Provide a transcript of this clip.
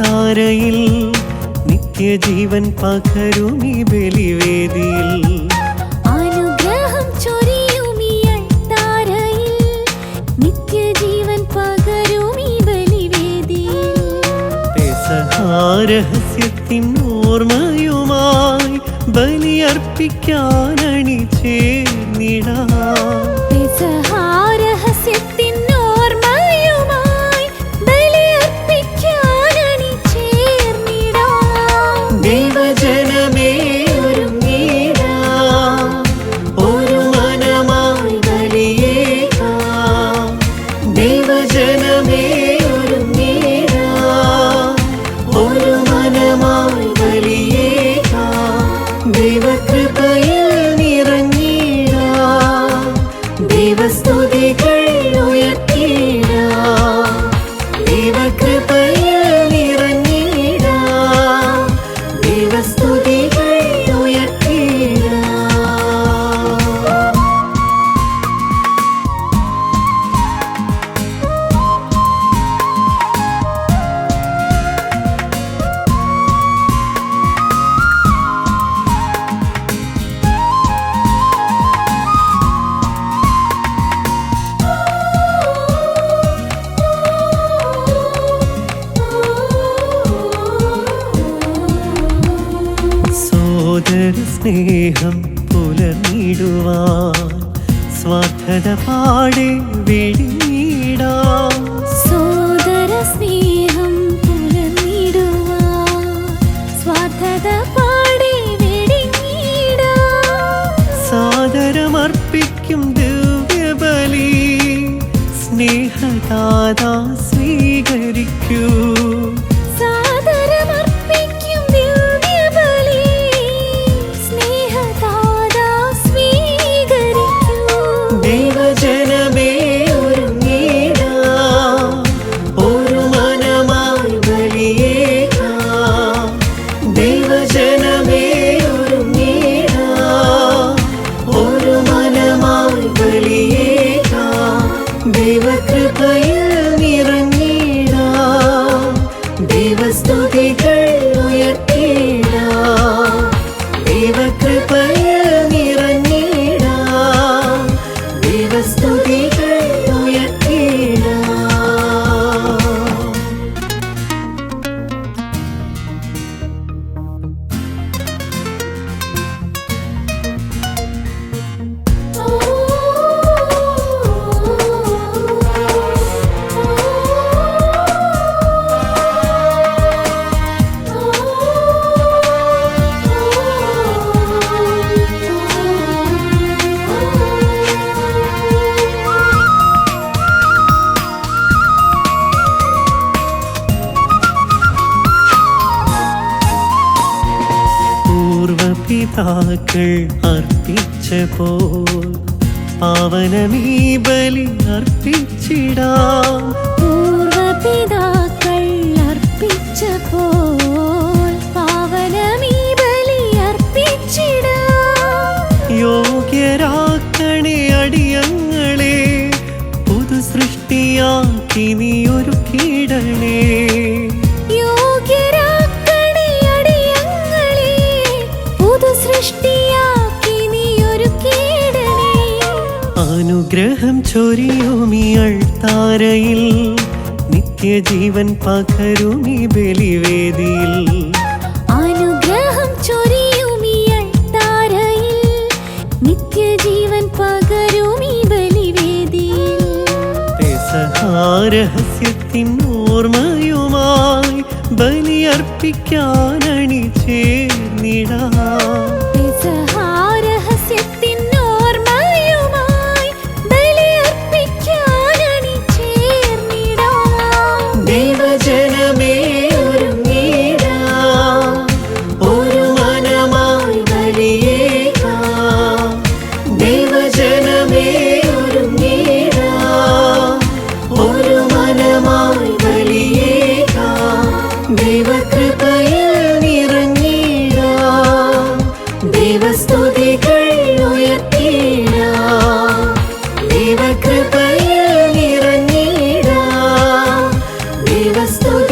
താരയിൽ നിത്യജീവൻ പകരുമി ബലിവേദിയിൽ. അനുഗ്രഹം ചൊരിയുമിയൾ താരയിൽ നിത്യജീവൻ പകരുമീ ബലിവേദിയിൽ. രഹസ്യത്തിൻ ഓർമ്മയുമായി ബലിയർപ്പിക്കാനണി ചേർന്നിടാം ദൈവജനമേ ഒരുങ്ങിടാം. ഒരു മനമായി ബലിയേകാം. ദൈവകൃപയിൽ നിറഞ്ഞിടാം. ദൈവസ്തുതികൾ ഉയർത്തിടാം. ദൈവകൃപയിൽ നിറഞ്ഞിടാം. ദൈവസ്തുതികൾ സ്നേഹം പുലർന്നിടുവാൻ സ്വാർത്ഥത പാടെ വെടിഞ്ഞിടാം സോദര സ്നേഹം പുലർന്നിടുവാൻ സ്വാർത്ഥത പാടെ വെടിഞ്ഞിടാം. സാദരമർപ്പിക്കും ദിവ്യബലി സ്നേഹദാതാ സ്വീകരിക്കൂ സാദരമർപ്പിക്കും ദൈവസ്തുതികൾ പൂർവപിതാക്കൾ അർപ്പിച്ച പോൽ പാവനമീ ബലി അർപ്പിച്ചിടാം പൂർവപിതാക്കൾ അർപ്പിച്ച പോൽ പാവനമീ ബലി അർപ്പിച്ചിടാം. യോഗ്യരാക്കണേ അടിയങ്ങളെ പുതു സൃഷ്ടിയാക്കി നീ ഒരു അനുഗ്രഹം ചൊരിയുമിയൾ താരയിൽ നിത്യജീവൻ പകരുമി ബലിവേദിയിൽ. അനുഗ്രഹം ചൊരിയുമിയൾ താരയിൽ നിത്യജീവൻ പകരുമീ ബലിവേദിയിൽ. രഹസ്യത്തിൻ ഓർമ്മയുമായി ബലിയർപ്പിക്കാനണി ചേർന്നിടാം ദൈവസ്തുതികൾ ഉയർത്തിയിട. ദൈവകൃപയിൽ നിറഞ്ഞിട. ദൈവസ്തുതി